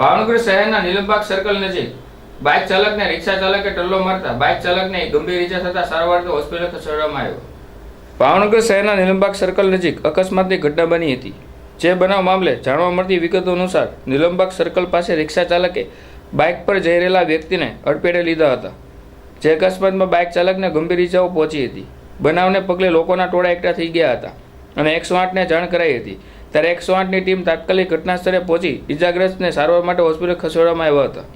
ભાવનગર શહેરના નીલમબાગ સર્કલ નજીક. બાઇક ચાલકને રિક્ષા ચાલકે ટલ્લો મારતા બાઇક ચાલકને ગંભીર ઇજા થતા સારવારથી હોસ્પિટલ ખસેડવામાં આવ્યો. ભાવનગર શહેરના નીલમબાગ સર્કલ નજીક અકસ્માતની ઘટના બની હતી. જે બનાવ મામલે જાણવા મળતી વિગતો અનુસાર નીલમબાગ સર્કલ પાસે રિક્ષા ચાલકે બાઇક પર જઈ રહેલા વ્યક્તિને અડફેટે લીધા હતા. જે અકસ્માતમાં બાઇક ચાલકને ગંભીર ઇજાઓ પહોંચી હતી. બનાવને પગલે લોકોના ટોળા એકઠા થઈ ગયા હતા અને એકસો આઠને જાણ કરાઈ હતી. ત્યારે એકસો આઠની ટીમ તાત્કાલિક ઘટના સ્થળે પહોંચી ઇજાગ્રસ્તને સારવાર માટે હોસ્પિટલ ખસેડવામાં આવ્યા હતા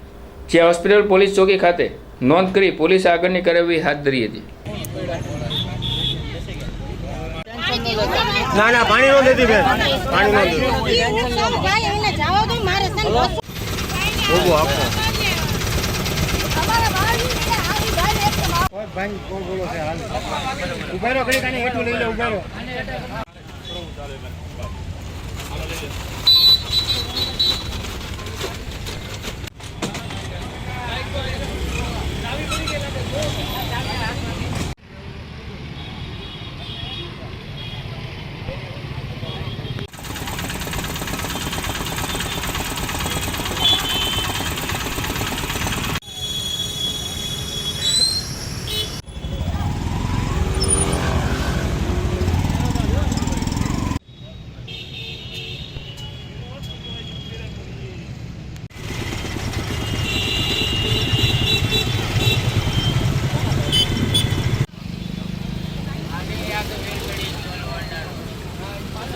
જ્યાં હોસ્પિટલ પોલીસ ચોકી ખાતે નોંધ કરી પોલીસે આગળની કાર્યવાહી હાથ ધરી હતી. ના ના પાણી નો દેતી બેન. પાણી નો દેતી. ભાઈ એને જવા દો મારે છે ને વસ્તુ ઊભું આપો અમારા ભાઈ ને આવી ભાઈ એક તો કોઈ ભાઈ કોણ બોલો છે હાલ ઊભા રહો ઘડી કાને હેઠું લઈ લે ઊભા আমাদের